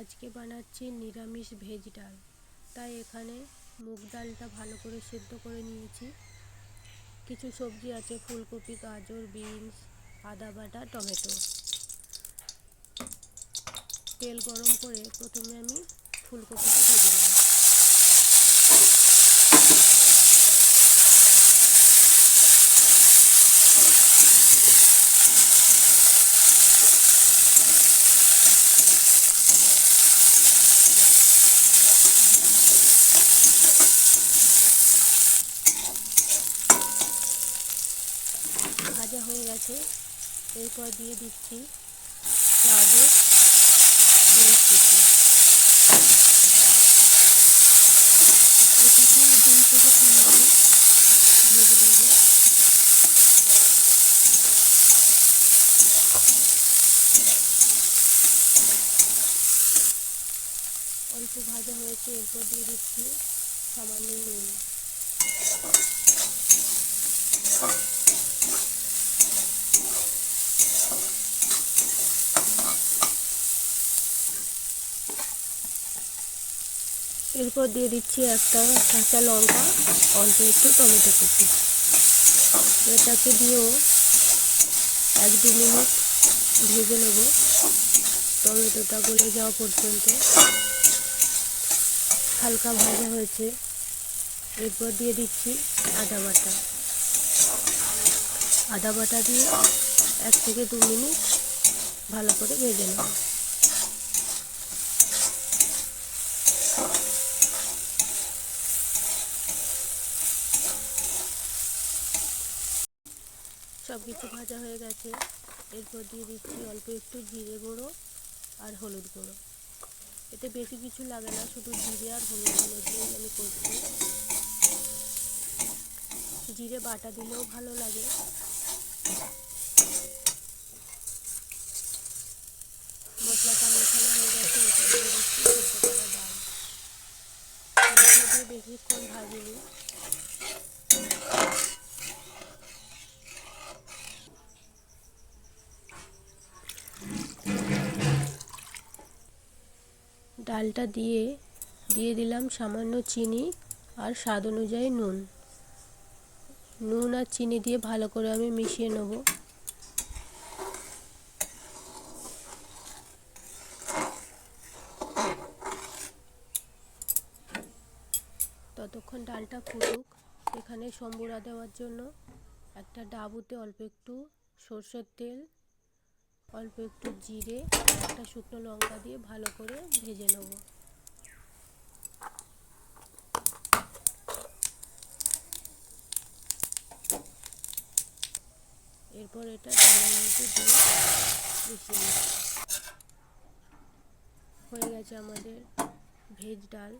আজকে বানাচ্ছি নিরামিষ ভেজ ডাল। তাই এখানে মুগ ডালটা ভালো করে সেদ্ধ করে নিয়েছি। কিছু সবজি আছে, ফুলকপি, গাজর, বিনস, আদা বাটা, টমেটো। তেল গরম করে প্রথমে আমি ফুলকপিটা ভেজে নেব। ভাজা হয়ে গেছে। এরপর দিয়ে দিচ্ছি গাজর থেকে তিন মিনিট ভেজে অল্প ভাজা হয়েছে, এরপর দিয়ে দিচ্ছি সামান্য নুন। এরপর দিয়ে দিচ্ছি একটা কাঁচা লঙ্কা, অল্প একটু টমেটো কুচি। এটাকে দিয়েও এক দু মিনিট ভেজে নেব। টমেটোটা গলে যাওয়া পর্যন্ত হালকা ভাজা হয়েছে। এরপর দিয়ে দিচ্ছি আদা বাটা। আদা বাটা দিয়ে এক থেকে দু মিনিট ভালো করে ভেজে নেব। সব কিছু ভাজা হয়ে গেছে। এরপর দিয়ে দিচ্ছি অল্প একটু জিরে গুঁড়ো আর হলুদ গুঁড়ো। এতে বেশি কিছু লাগে না, শুধু জিরে আর হলুদ গুঁড়ো দিয়েই আমি করছি। জিরে বাটা দিলেও ভালো লাগে। মশলাটা মেশানো হয়ে গেছে, এরপর দিয়ে দিচ্ছি মশলা বেশিক্ষণ ভাজিনি। ডালটা দিয়ে দিয়ে দিলাম সামান্য চিনি আর স্বাদ অনুযায়ী নুন। নুন আর চিনি দিয়ে ভালো করে আমি মিশিয়ে নেব। ততক্ষণ ডালটা ফুটুক এখানে সম্বুরা দেওয়ার জন্য। একটা ডাবুতে অল্প একটু সর্ষের তেল অল্প একটু জিরে, একটা শুকনো লঙ্কা দিয়ে ভালো করে ভেজে নেব। এরপর এটা দিয়ে হয়ে গেছে আমাদের ভেজ ডাল।